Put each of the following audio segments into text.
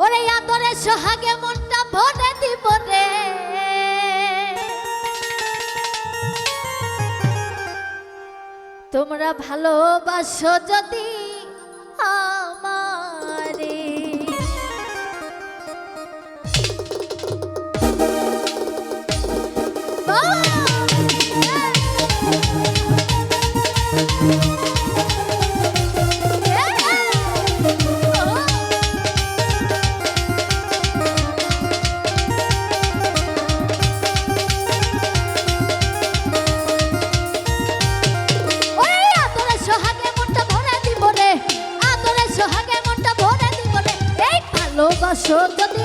ওরে আদরে সোহাগে মনটা ভরে দিব রে তোমরা ভালোবাসো যদি আমারে Oh! যদি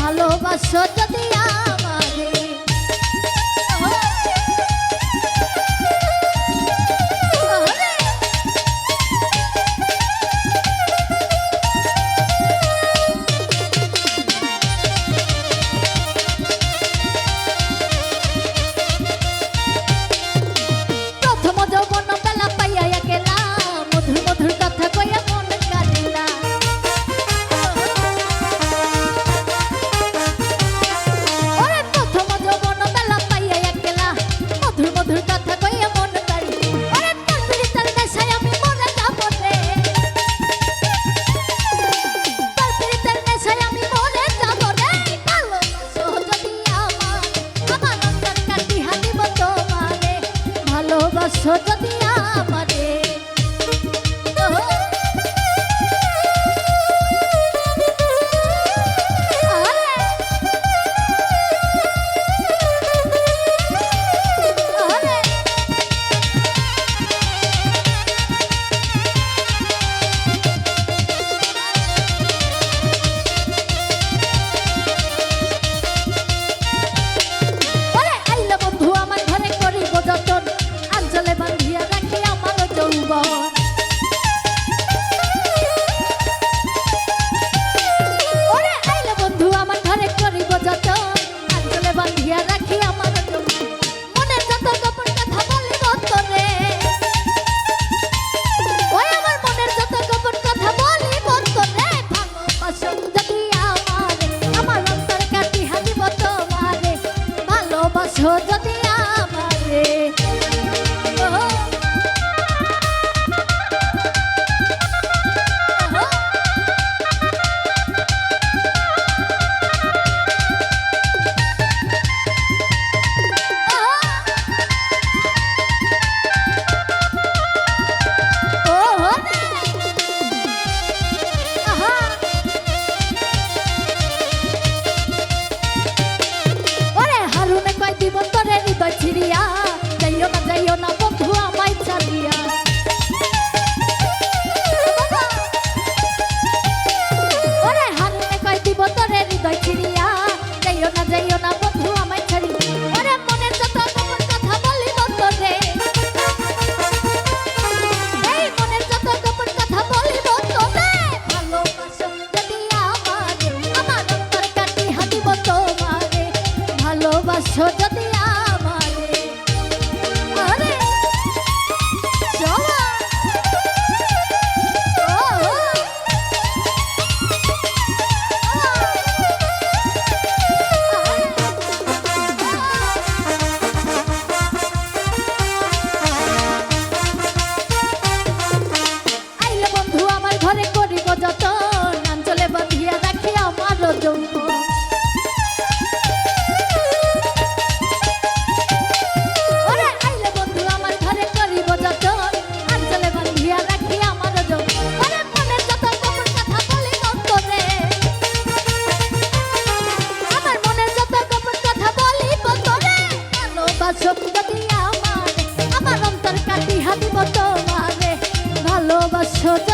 ভালোবাসো ball. যদি আমার ভালোবাসো